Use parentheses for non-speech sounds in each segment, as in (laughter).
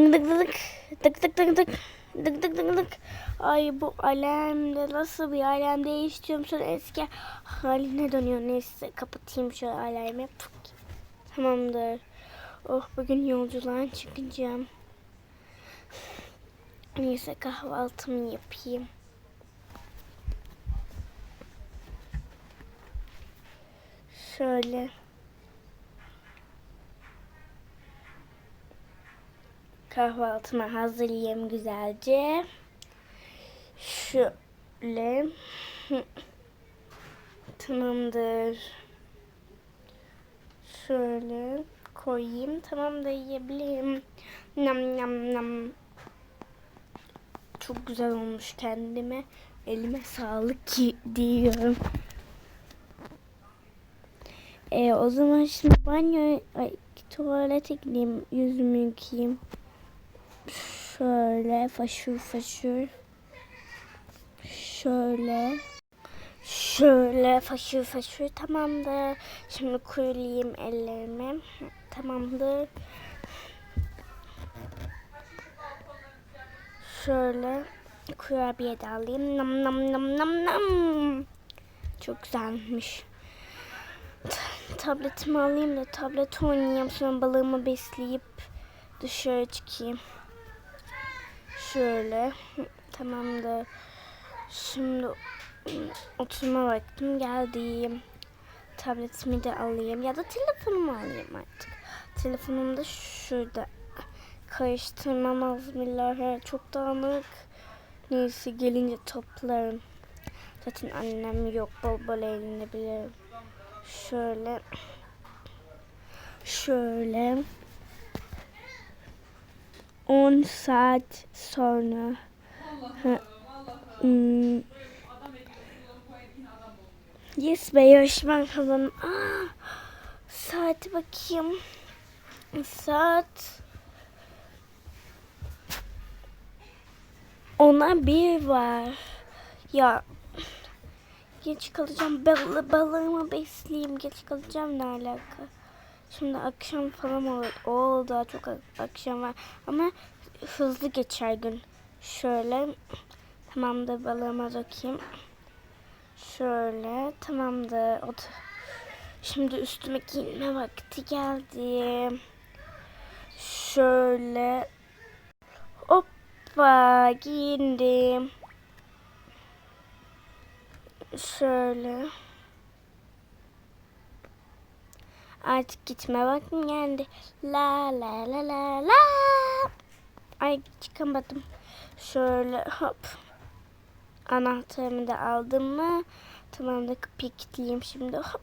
Dık dık dık dık dık dık dık dık dık dık dık. Ay bu alemde nasıl bir alem değiştiriyorum sonra eski haline dönüyor. Neyse kapatayım şu alemi. Tamamdır. Oh bugün yolculuğa çıkacağım. Neyse kahvaltımı yapayım. Şöyle. Kahvaltımı hazırlayayım güzelce. Şöyle. (laughs) Tamamdır. Şöyle koyayım. Tamam da yiyebilirim. Nam nam nam. Çok güzel olmuş kendime. Elime sağlık ki diyorum. E, o zaman şimdi banyo, ay, tuvalete gideyim, yüzümü yıkayayım. Şöyle faşur faşur. Şöyle. Şöyle faşur faşur tamamdır. Şimdi kurulayayım ellerimi. Tamamdır. Şöyle kurabiye de alayım. Nam nam nam nam nam. Çok güzelmiş. Ta- Tabletimi alayım da tablet oynayayım. Sonra balığımı besleyip dışarı çıkayım. Şöyle. Tamamdır. Şimdi oturma vaktim geldi. Tabletimi de alayım ya da telefonumu alayım artık. Telefonum da şurada. Karıştırmam az billahi çok dağınık. Neyse gelince toplarım. Zaten annem yok bol bol eğlenebilirim. Şöyle. Şöyle. 10 saat sonra. Ha, hmm. Yes be yarışman kazanım. Aa, saate bakayım. Saat. Ona bir var. Ya geç kalacağım. Balı, balığımı besleyeyim. Geç kalacağım ne alaka? Şimdi akşam falan olur. Oo daha çok ak- akşam var. Ama hızlı geçer gün. Şöyle. Tamamdır balığıma dökeyim. Şöyle. Tamamdır. Ot Şimdi üstüme giyinme vakti geldi. Şöyle. Hoppa giyindim. Şöyle. Artık gitme vaktim geldi. La la la la la. Ay çıkamadım. Şöyle hop. Anahtarımı da aldım mı? Tamamdır kapıyı şimdi hop.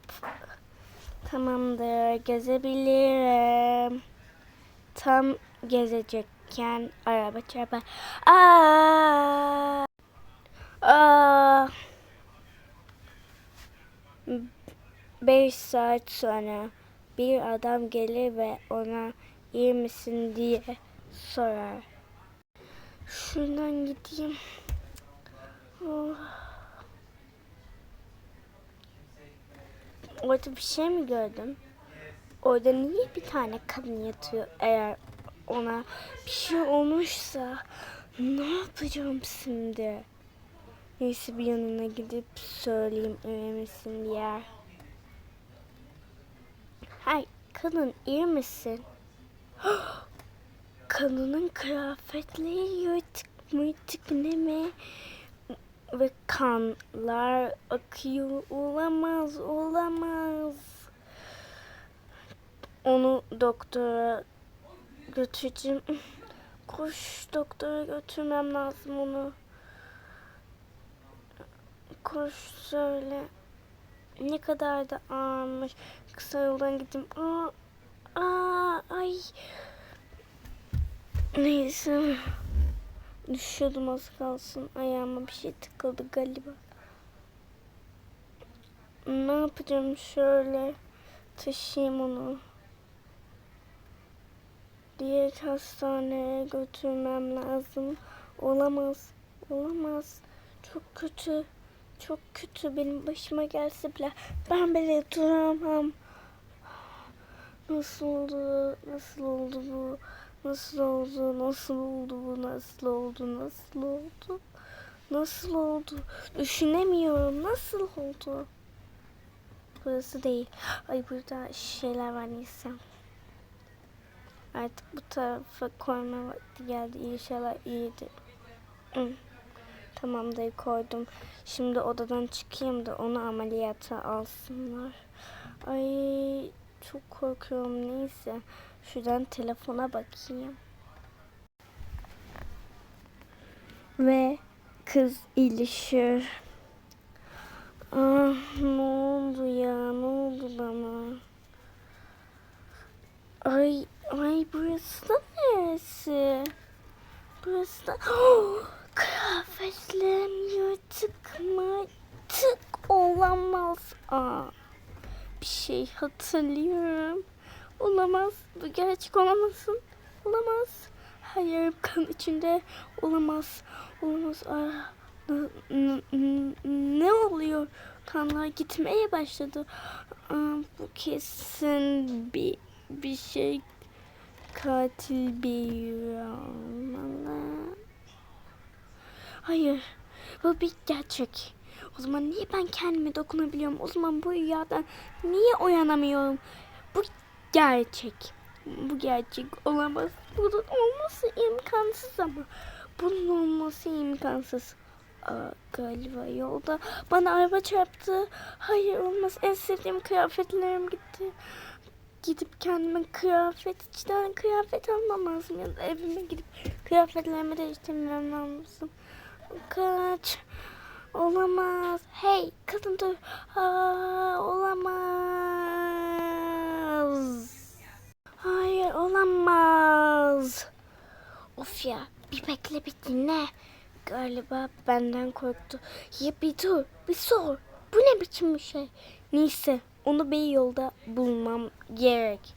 Tamamdır gezebilirim. Tam gezecekken araba çarpar. Aa! Aa! Beş saat sonra bir adam gelir ve ona iyi misin diye sorar. Şuradan gideyim. Oh. Orada bir şey mi gördüm? Orada niye bir tane kadın yatıyor eğer ona bir şey olmuşsa ne yapacağım şimdi? Neyse bir yanına gidip söyleyeyim iyi misin diye. Hay kadın iyi misin? (gasps) Kadının kıyafetleri yırtık mırtık ne mi? Ve kanlar akıyor. Olamaz, olamaz. Onu doktora götüreceğim. (laughs) Koş doktora götürmem lazım onu. Koş söyle. Ne kadar da ağırmış. Kısa yoldan gideyim. Aa, aa, ay. Neyse. Düşüyordum az kalsın. Ayağıma bir şey tıkıldı galiba. Ne yapacağım şöyle. Taşıyayım onu. Diğer hastaneye götürmem lazım. Olamaz. Olamaz. Çok kötü. Çok kötü. Benim başıma gelse bile ben bile duramam. Nasıl oldu? Nasıl oldu bu? Nasıl oldu? Nasıl oldu bu? Nasıl oldu? Nasıl oldu? Nasıl oldu? Düşünemiyorum. Nasıl oldu? Burası değil. Ay burada şeyler var neyse. Artık bu tarafa koyma vakti geldi. İnşallah iyidir. Hı. Tamamdır koydum. Şimdi odadan çıkayım da onu ameliyata alsınlar. Ay çok korkuyorum neyse. Şuradan telefona bakayım. Ve kız ilişir. Ah ne oldu ya ne oldu bana? Ay ay burası da neresi? Burası da oh, (gasps) kıyafetlerim yırtık mı? Tık olamaz. Aa, bir şey hatırlıyorum. Olamaz. Bu gerçek olamasın. Olamaz. Hayır kan içinde olamaz. Olamaz. Ah, ne oluyor? Kanlar gitmeye başladı. Aa, bu kesin bir bir şey katil bir olmalı. Hayır. Bu bir gerçek. O zaman niye ben kendime dokunabiliyorum? O zaman bu rüyadan niye uyanamıyorum? Bu gerçek. Bu gerçek olamaz. Bunun olması imkansız ama. Bunun olması imkansız. Aa, galiba yolda bana araba çarptı. Hayır olmaz. En sevdiğim kıyafetlerim gitti. Gidip kendime kıyafet, içten kıyafet almam lazım. Ya da evime gidip kıyafetlerimi değiştirmem lazım. Kaç. Olamaz. Hey kadın dur. Aa, olamaz. Hayır olamaz. Of ya bir bekle bir dinle. Galiba benden korktu. Ya bir dur bir sor. Bu ne biçim bir şey? Neyse onu bir yolda bulmam gerek.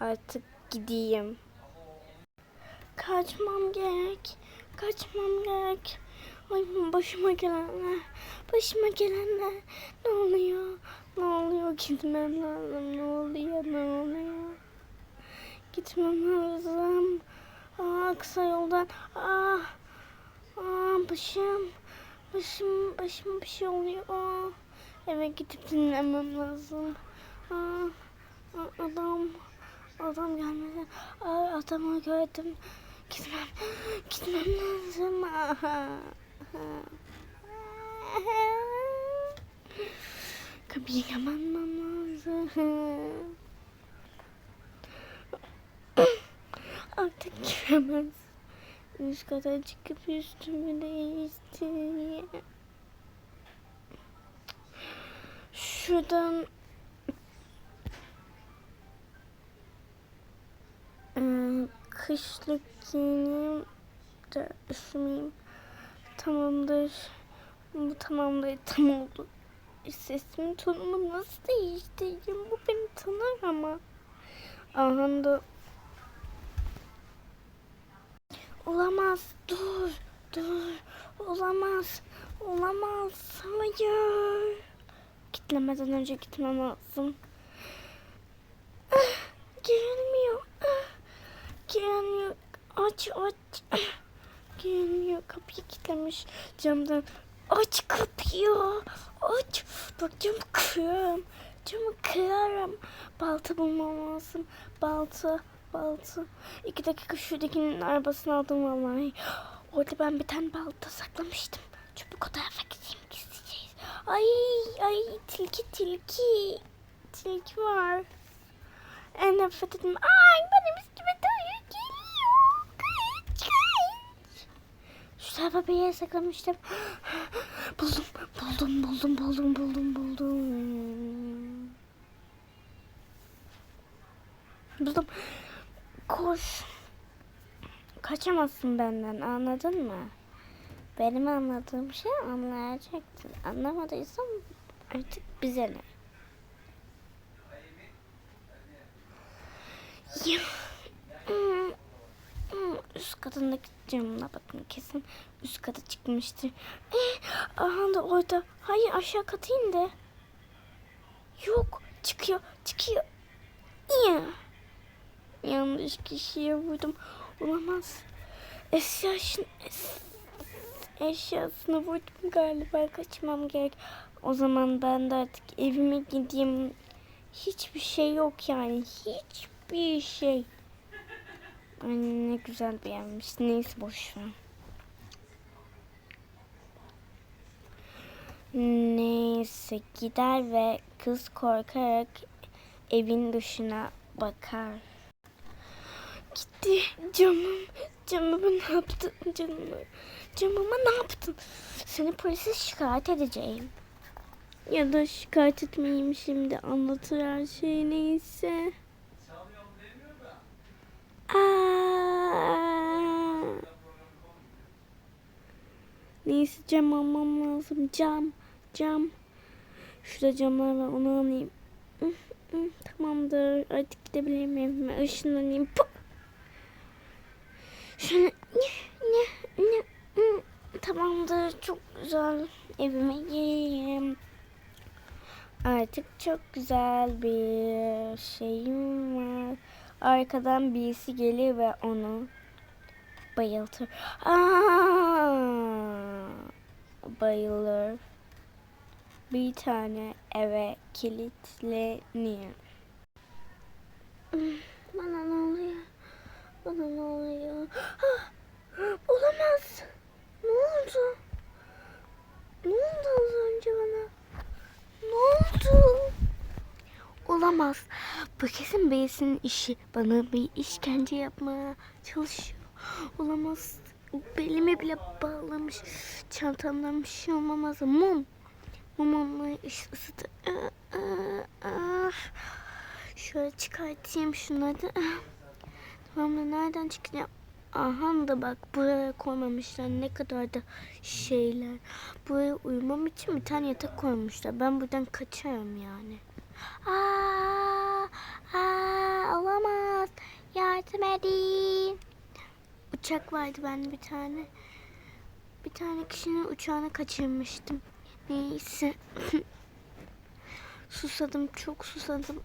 Artık gideyim. Kaçmam gerek. Kaçmam gerek. Ay başıma gelenler. Başıma gelenler. Ne oluyor? Ne oluyor? Gitmem lazım. Ne oluyor? Ne oluyor? Gitmem lazım. Aa, kısa yoldan. Aa, aa, başım. Başım, başım bir şey oluyor. Aa, eve gidip dinlemem lazım. Aa, aa, adam, adam gelmedi. Aa, adamı gördüm. Gitmem, gitmem lazım. Aha. Kapıyı kapatmam lazım. Artık giremez. Üst kata çıkıp üstümü değiştireyim. Şuradan Ee, kışlık giyineyim de üşümeyeyim. Tamamdır. Bu tamamdır. Tam oldu. Sesimin tonumu nasıl değiştireceğim? Bu beni tanır ama. Aha da Olamaz. Dur. Dur. Olamaz. Olamaz. Hayır. Gitlemeden önce gitmem lazım. Ah, Girilmiyor. Ah, Girilmiyor. Aç aç. Ah, Girilmiyor. Kapıyı kilitlemiş camdan. Aç kapıyı. Aç. Bak camı kırarım. Camı kırarım. Balta bulmam lazım. Balta. Balta. İki dakika şuradakinin arabasını aldım vallahi. Orada ben bir tane balta saklamıştım. Çabuk o tarafa gideyim gizleyeceğiz. Ay ay tilki tilki. Tilki var. En nefret ettim. Ay benim üstüme Bir yere saklamıştım. (gasps) Buldum buldum buldum buldum buldum buldum. Buldum. Koş. Kaçamazsın benden anladın mı? Benim anladığım şey anlayacaksın. Anlamadıysan artık bize ne? Ya. Üst katındaki camına bakın kesin üst kata çıkmıştır. Eh, aha da orada. Hayır aşağı kata indi. Yok çıkıyor çıkıyor. Ya. Yanlış kişiye vurdum. Olamaz. Eşyasını, eşyasını vurdum galiba. Kaçmam gerek. O zaman ben de artık evime gideyim. Hiçbir şey yok yani. Hiçbir şey. Ay ne güzel bir yermiş. Neyse boş ver. Neyse gider ve kız korkarak evin dışına bakar. Gitti canım. Canıma ne yaptın canıma? Canıma ne yaptın? Seni polise şikayet edeceğim. Ya da şikayet etmeyeyim şimdi anlatır her şey neyse. Neyse cam almam lazım. Cam, cam. Şurada camlar var onu alayım. Tamamdır. Artık gidebilir miyim? Ben ışınlanayım. Puh! Ne, hı. Tamamdır. Çok güzel. Evime gireyim. Artık çok güzel bir şeyim var. Arkadan birisi gelir ve onu bayıltır. Aa! Bayılır. Bir tane eve kilitleniyor. (sighs) Bana ne oluyor? Bana ne oluyor? Ah! (gasps) Olamaz. Ne oldu? Ne oldu az önce bana? Ne oldu? Olamaz. Bu kesin birisinin işi. Bana bir işkence yapmaya çalışıyor. Olamaz. Belime bile bağlamış. Çantamdan bir şey olmamaz. Mum. Mum onları ıs- ısıtı. Ah. Şöyle çıkartayım şunları. da. Tamam da nereden çıkacağım? Aha da bak buraya koymamışlar ne kadar da şeyler. Buraya uyumam için bir tane yatak koymuşlar. Ben buradan kaçarım yani. Aa, aa, olamaz. Yardım edin. Uçak vardı bende bir tane. Bir tane kişinin uçağını kaçırmıştım. Neyse. (laughs) susadım çok susadım.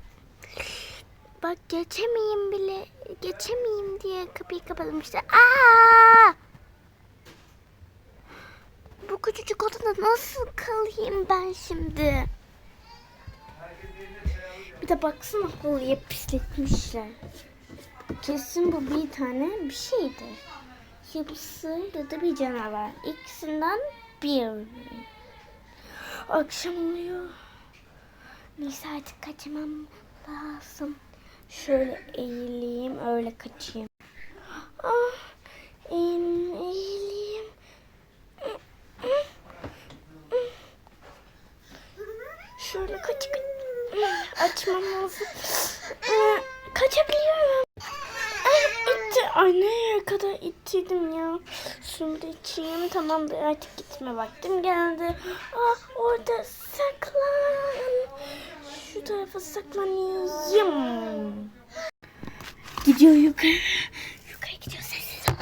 Bak geçemeyeyim bile. Geçemeyeyim diye kapıyı kapatmışlar. Aa! Bu küçücük odada nasıl kalayım ben şimdi? Bir de baksana halıya pisletmişler. Kesin bu bir tane bir şeydi. Ya bu sığır ya da bir canavar. İkisinden bir. Akşam oluyor. Neyse artık kaçmam lazım. Şöyle eğileyim öyle kaçayım. Ah, eğileyim. Şöyle kaç kaç. Açmam lazım. Kaçabiliyorum. Ay, nereye kadar ittiydim ya. Da içeyim. Tamamdır artık gitme vaktim geldi. Ah orada saklan. Şu tarafa saklanayım. Gidiyor yukarı. Yukarı gidiyor sessiz ol.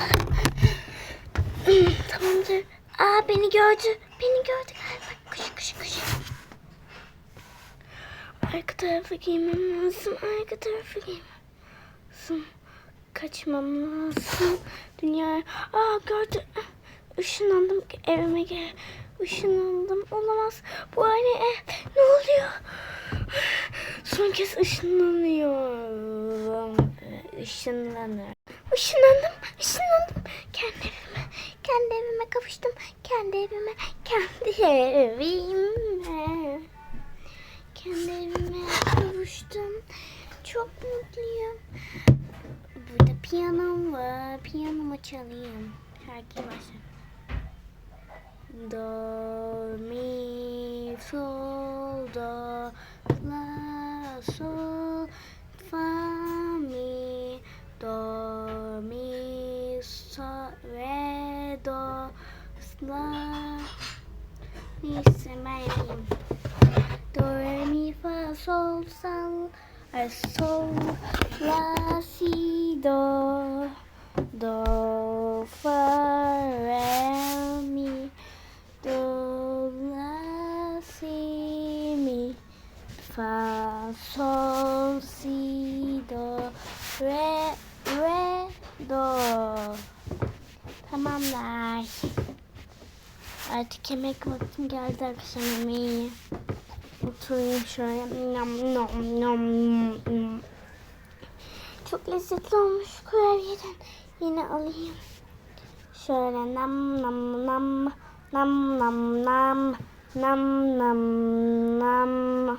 Tamamdır. Aa beni gördü. Beni gördü galiba. Kış kış kış. Arka tarafa giymem lazım. Arka tarafa giymem lazım. Kaçmam lazım. Dünya. Aa gördü. Işınlandım evime gel. Işınlandım. Olamaz. Bu aynı ev. Ne oluyor? Son kez ışınlanıyorum. Işınlanır. Işınlandım. Işınlandım. Kendi evime. Kendi evime kavuştum. Kendi evime. Kendi evime. Kendi evime kavuştum. Çok mutluyum. Burada piyanom var. Piyanomu çalayım. Şarkıyı başla. Do, mi, sol, do, la, sol, fa, mi, do, mi, sol, re, do, la. Neyse ben yapayım. Do, re, mi, fa, sol, sol, sol, la, si, do. Do, fa, re, mi, do, la, si, mi, fa, sol, si, do, re, re, Do. Tamamlar. Artık yemek vaktim geldi akşam yemeği. Oturayım şöyle. Nam nam nam. Çok lezzetli olmuş kuryeden. Yine alayım. Şöyle nam nam nam nam nam nam nam nam nam.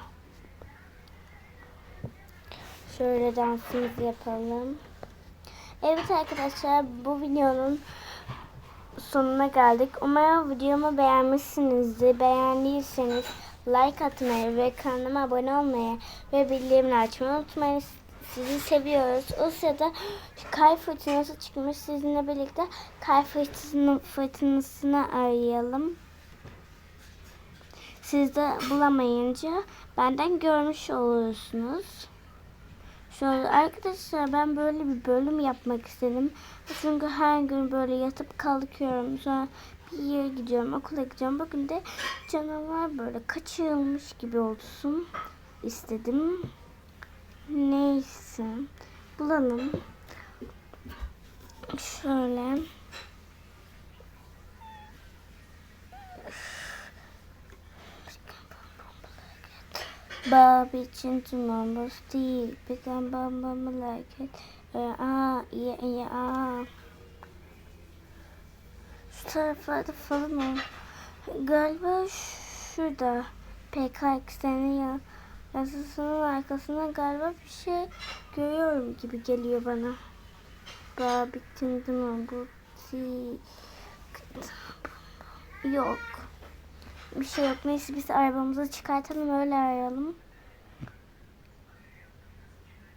Şöyle dansımızı yapalım. Evet arkadaşlar bu videonun sonuna geldik. Umarım videomu beğenmişsinizdir. Beğendiyseniz like atmayı ve kanalıma abone olmayı ve bildirimleri açmayı unutmayın. Sizi seviyoruz. O sırada kay fırtınası çıkmış. Sizinle birlikte kay fırtına, fırtınasını arayalım. Siz de bulamayınca benden görmüş olursunuz. Şöyle arkadaşlar ben böyle bir bölüm yapmak istedim. Çünkü her gün böyle yatıp kalkıyorum. Sonra yere gidiyorum, okula gidiyorum. Bugün de canavar böyle kaçırılmış gibi olsun istedim. Neyse. Bulalım. Şöyle. Bobby gentleman was deep, become bum bum like it. Uh, ah, yeah, yeah, ah. Taraflarda falan o. Galiba şurada. PKX'nin ya. Yazısının arkasında galiba bir şey görüyorum gibi geliyor bana. Bobby gentleman was deep. Yok. Bir şey yok. Neyse biz arabamızı çıkartalım öyle arayalım.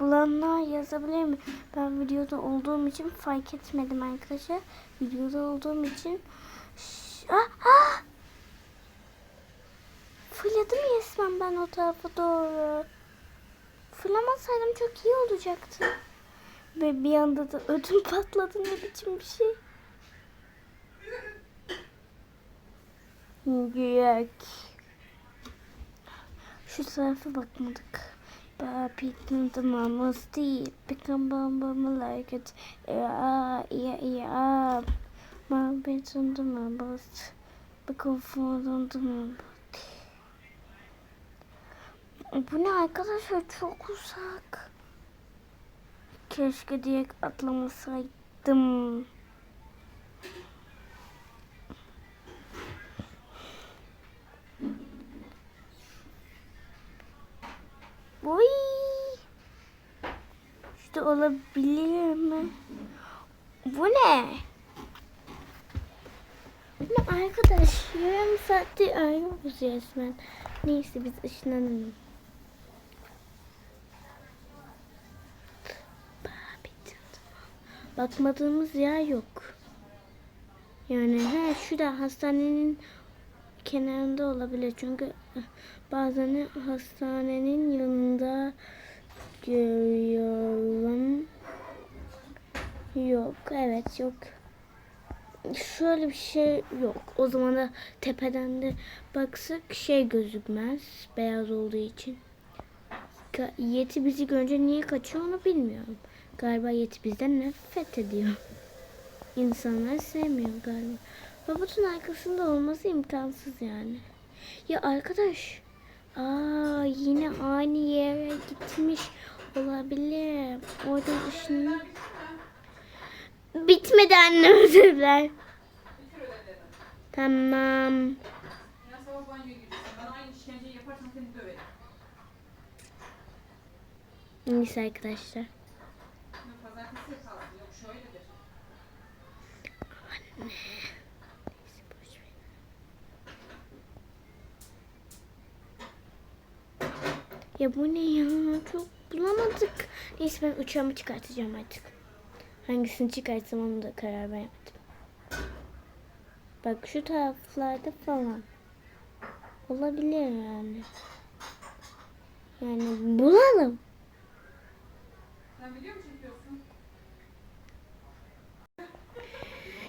Bulanlar yazabilir mi? Ben videoda olduğum için fark etmedim arkadaşlar. Videoda olduğum için ah, ah! Fırladım resmen ben o tarafa doğru. Fırlamasaydım çok iyi olacaktı. Ve bir anda da ödüm (laughs) patladı ne biçim bir şey. Gök. Şu tarafa bakmadık. Picking the mama's teeth, picking mama like it. Yeah, yeah, yeah. My bitch on the mama's, because food on the mama's. Bu ne arkadaşlar çok uzak. Keşke direkt atlamasaydım. Uy. İşte olabilir mi? Bu ne? Bu arkadaş? Yarım saattir arıyoruz resmen. Neyse biz ışınlanalım. Bakmadığımız yer yok. Yani he şurada hastanenin kenarında olabilir. Çünkü bazen hastanenin yanında görüyorum. Yok, evet yok. Şöyle bir şey yok. O zaman da tepeden de baksak şey gözükmez. Beyaz olduğu için. Yeti bizi görünce niye kaçıyor onu bilmiyorum. Galiba Yeti bizden nefret ediyor. İnsanları sevmiyor galiba. Robotun arkasında olması imkansız yani. Ya arkadaş. Aa yine aynı yere gitmiş olabilir. Orada ışını... Bitmedi anne ödevler. Tamam. Ya sabah banyoya gidiyorsun. Bana aynı işkenceyi yaparsan seni döverim. Neyse arkadaşlar. Yok pazartesi yaparsın. Yok şöyledir. Ya bu ne ya? Çok bulamadık. Neyse ben uçağımı çıkartacağım artık. Hangisini çıkartsam onu da karar veremedim. Bak şu taraflarda falan. Olabilir yani. Yani bulalım.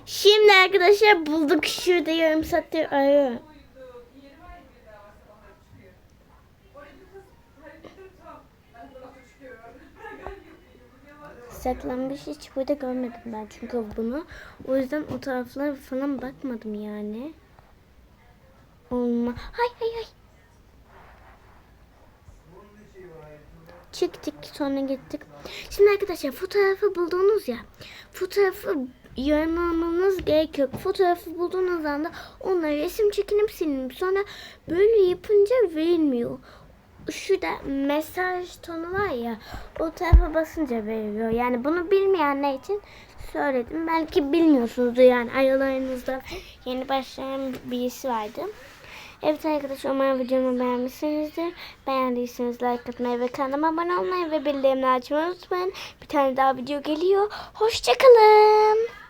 Şimdi arkadaşlar bulduk. Şurada yarım saattir arıyorum. Buydu. Bir yeri var ya bir daha var sabahları çıkıyor. Oraya bir kız hareket ediyor tam. Ben dolapta çıkıyorum. Ben yapıyorum. Bu ne var? Saklanmış hiç burada görmedim ben çünkü bunu. O yüzden o taraflara falan bakmadım yani. Olma. Hay hay hay. Çıktık sonra gittik. Şimdi arkadaşlar fotoğrafı buldunuz ya. Fotoğrafı yorumlamanız gerekiyor. Fotoğrafı bulduğunuz anda onları resim çekinip silin. Sonra böyle yapınca verilmiyor. Şurada mesaj tonu var ya o tarafa basınca veriliyor. Yani bunu bilmeyenler için söyledim. Belki bilmiyorsunuzdur yani aralarınızda yeni başlayan birisi vardı. Evet arkadaşlar umarım videomu beğenmişsinizdir. Beğendiyseniz like atmayı ve kanalıma abone olmayı ve bildirimleri açmayı unutmayın. Bir tane daha video geliyor. Hoşçakalın.